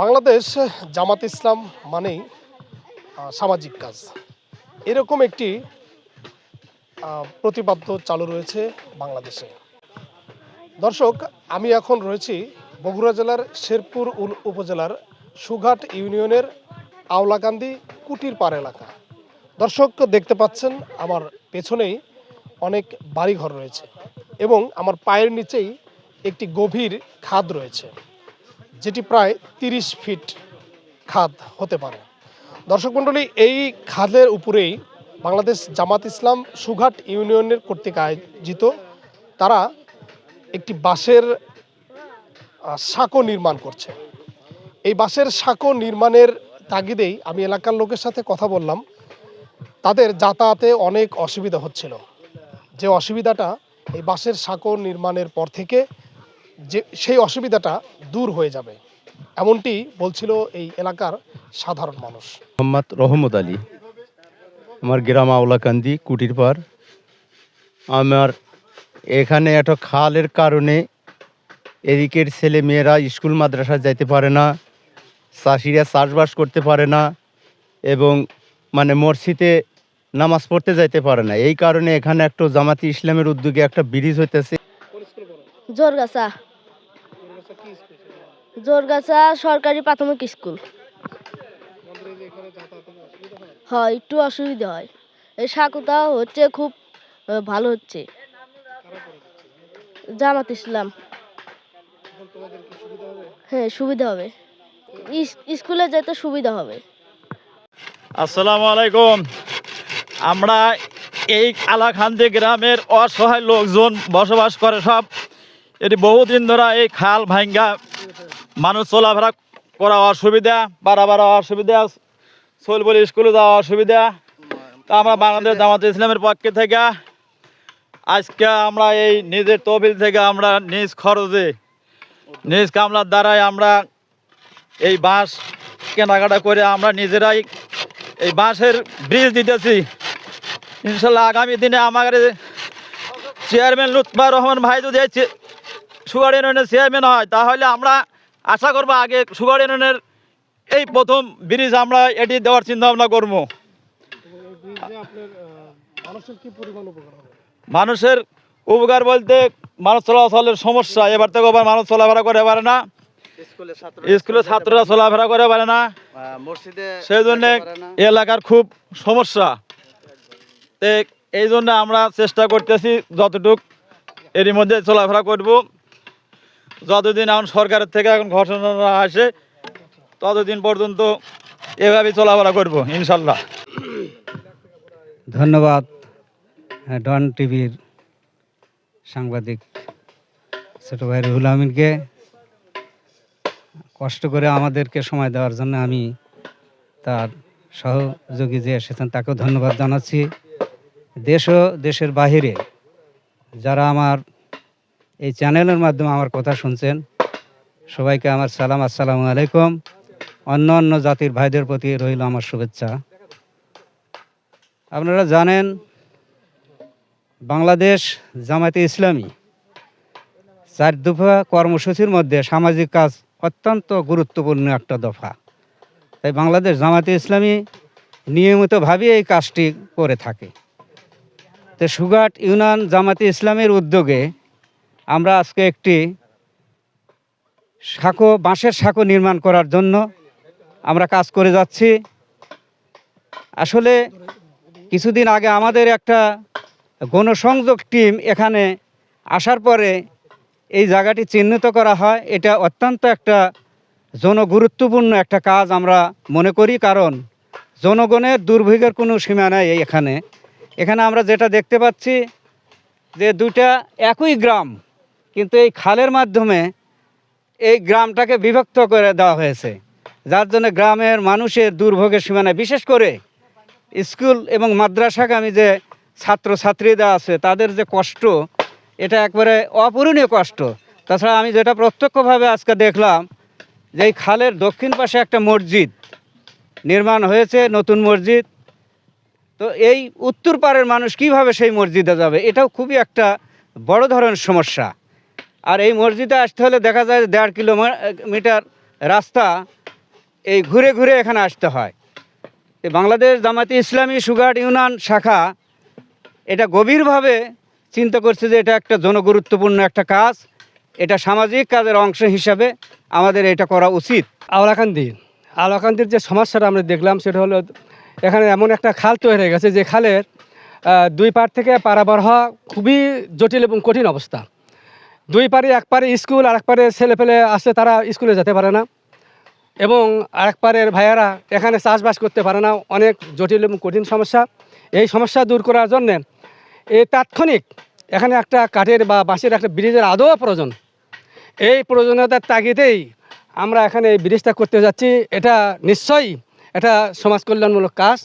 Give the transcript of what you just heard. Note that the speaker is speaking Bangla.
বাংলাদেশ জামাত ইসলাম মানেই সামাজিক কাজ। এরকম একটি প্রতিপাদ্য চালু রয়েছে বাংলাদেশে। দর্শক, আমি এখন রয়েছি বগুড়া জেলার শেরপুর উপজেলার সুঘাট ইউনিয়নের আওলাকান্দি কুটির পাড় এলাকা। দর্শক, দেখতে পাচ্ছেন, আমার পেছনেই অনেক বাড়িঘর রয়েছে এবং আমার পায়ের নিচেই একটি গভীর খাদ রয়েছে। যেটি প্রায় তিরিশ ফিট খাদ হতে পারে। দর্শক মণ্ডলী, এই খাদের উপরেই বাংলাদেশ জামাত ইসলাম সুঘাট ইউনিয়নের কর্তৃক আয়োজিত তারা একটি বাঁশের সাঁকো নির্মাণ করছে। এই বাঁশের সাঁকো নির্মাণের তাগিদেই আমি এলাকার লোকের সাথে কথা বললাম। তাদের যাতায়াতে অনেক অসুবিধা হচ্ছিল। যে অসুবিধাটা এই বাঁশের সাঁকো নির্মাণের পর থেকে যে সেই অসুবিধাটা দূর হয়ে যাবে। এমনটি বলছিল এই এলাকার সাধারণ মানুষ। মোহাম্মদ রহমত আলী আমার গ্রাম আওলাকান্দি কুটির পার আমার এখানে একটা খালের কারণে এদিকের ছেলে মেয়েরা স্কুল মাদ্রাসা যাইতে পারে না চাষিরা চাষবাস করতে পারে না এবং মানে মসজিদে নামাজ পড়তে যাইতে পারে না। এই কারণে এখানে একটা জামাতি ইসলামের উদ্যোগে একটা ব্রিজ হইতেছে। জোরগাছা। জোরগাছা সরকারি প্রাথমিক স্কুল। হয় একটু অসুবিধা হয়। এই সাকুতা হচ্ছে খুব ভালো হচ্ছে। জামাত ইসলাম। হ্যাঁ সুবিধা হবে। ইস- স্কুলে যেতে সুবিধা হবে। আসসালামু আলাইকুম। আমরা এই আলাখান্দি গ্রামের অসহায় লোকজন বসবাস করে সব এটি বহুদিন ধরে এই খাল ভাঙ্গা, মানুষ চলাফেরা করা অসুবিধা বাড়াবার অসুবিধা বলে স্কুলে যাওয়া অসুবিধা। তা আমরা বাংলাদেশ জামাত ইসলামের পক্ষে থেকে আজকে আমরা এই নিজের তহবিল থেকে আমরা নিজ খরচে, নিজ কামলার দ্বারাই আমরা এই বাঁশ কেনাকাটা করে আমরা নিজেরাই এই বাঁশের ব্রিজ দিতেছি। ইনশাল্লাহ আগামী দিনে আমাদের চেয়ারম্যান লুৎফা রহমান ভাই যদি সুগার ইউনিয়নের চেয়ারম্যান হয়, তাহলে আমরা আশা করব আগে সুগার ইউনিয়নের এই প্রথম ব্রিজ আমরা এটি দেওয়ার চিন্তা ভাবনা করব। মানুষের উপকার বলতে মানুষ চলাচলের সমস্যা, এবার থেকে আবার মানুষ চলাফেরা করে পারে না। স্কুলের ছাত্ররা চলাফেরা করে পারে না। সেই জন্যে এলাকার খুব সমস্যা। এই জন্য আমরা চেষ্টা করতেছি যতটুক এরই মধ্যে চলাফেরা করব। যতদিন এখন সরকারের থেকে এখন ঘোষণা না আসে ততদিন পর্যন্ত এভাবে চলাফেরা করব ইনশাল্লাহ। ধন্যবাদ হ্যাঁ, ডন টিভির সাংবাদিক ছোট ভাই রুহুল আমিনকে। কষ্ট করে আমাদেরকে সময় দেওয়ার জন্য আমি তার সহযোগী যে এসেছেন তাকেও ধন্যবাদ জানাচ্ছি। দেশ ও দেশের বাহিরে যারা আমার এই চ্যানেলের মাধ্যমে আমার কথা শুনছেন। সবাইকে আমার সালাম, আসসালামু আলাইকুম। অন্য অন্য জাতির ভাইদের প্রতি রইল আমার শুভেচ্ছা। আপনারা জানেন, বাংলাদেশ জামায়াতে ইসলামী চার দফা কর্মসূচির মধ্যে সামাজিক কাজ অত্যন্ত গুরুত্বপূর্ণ একটা দফা। তাই বাংলাদেশ জামায়াতে ইসলামী নিয়মিতভাবে এই কাজটি করে থাকে। তো সুগাট ইউনান জামাতে ইসলামের উদ্যোগে আমরা আজকে একটি সাঁকো, বাঁশের সাঁকো নির্মাণ করার জন্য আমরা কাজ করে যাচ্ছি। আসলে কিছুদিন আগে আমাদের একটা গণসংযোগ টিম এখানে আসার পরে এই জায়গাটি চিহ্নিত করা হয়। এটা অত্যন্ত একটা জনগুরুত্বপূর্ণ একটা কাজ আমরা মনে করি, কারণ জনগণের দুর্ভোগের কোনো সীমা নাই এখানে। এখানে আমরা যেটা দেখতে পাচ্ছি যে দুইটা একই গ্রাম কিন্তু এই খালের মাধ্যমে এই গ্রামটাকে বিভক্ত করে দেওয়া হয়েছে। যার জন্য গ্রামের মানুষের দুর্ভোগের সীমানায় বিশেষ করে স্কুল এবং মাদ্রাসাগামী যে ছাত্রছাত্রীরা আছে, তাদের যে কষ্ট, এটা একবারে অপূরণীয় কষ্ট। তাছাড়া আমি যেটা প্রত্যক্ষভাবে আজকে দেখলাম, যে এই খালের দক্ষিণ পাশে একটা মসজিদ নির্মাণ হয়েছে, নতুন মসজিদ। তো এই উত্তর পাড়ের মানুষ কীভাবে সেই মসজিদে যাবে? এটাও খুবই একটা বড় ধরনের সমস্যা। আর এই মসজিদে আসতে হলে দেখা যায় দেড় কিলোমিটার রাস্তা এই ঘুরে ঘুরে এখানে আসতে হয়। বাংলাদেশ জামাতি ইসলামী সুগার ইউনিয়ন শাখা এটা গভীরভাবে চিন্তা করছে যে এটা একটা জনগুরুত্বপূর্ণ একটা কাজ। এটা সামাজিক কাজের অংশ হিসাবে আমাদের এটা করা উচিত। আওলাকান্দি। আওলাকান্দির যে সমস্যাটা আমরা দেখলাম সেটা হলো এখানে এমন একটা খাল তৈরি হয়ে গেছে যে খালের দুই পার থেকে পারাবার হওয়া খুবই জটিল এবং কঠিন অবস্থা। দুই পারে, এক পারে স্কুল আর এক পারে ছেলে পেলে আসে তারা স্কুলে যেতে পারে না। এবং আরেক পারের ভাইয়ারা এখানে চাষবাস করতে পারে না। অনেক জটিল এবং কঠিন সমস্যা। এই সমস্যা দূর করার জন্যে এই তাৎক্ষণিক এখানে একটা কাঠের বা বাঁশের একটা ব্রিজের আদৌ প্রয়োজন। এই প্রয়োজনীয়তার তাগিদেই আমরা এখানে এই ব্রিজটা করতে যাচ্ছি। এটা নিশ্চয়ই এটা সমাজ কল্যাণমূলক কাজ।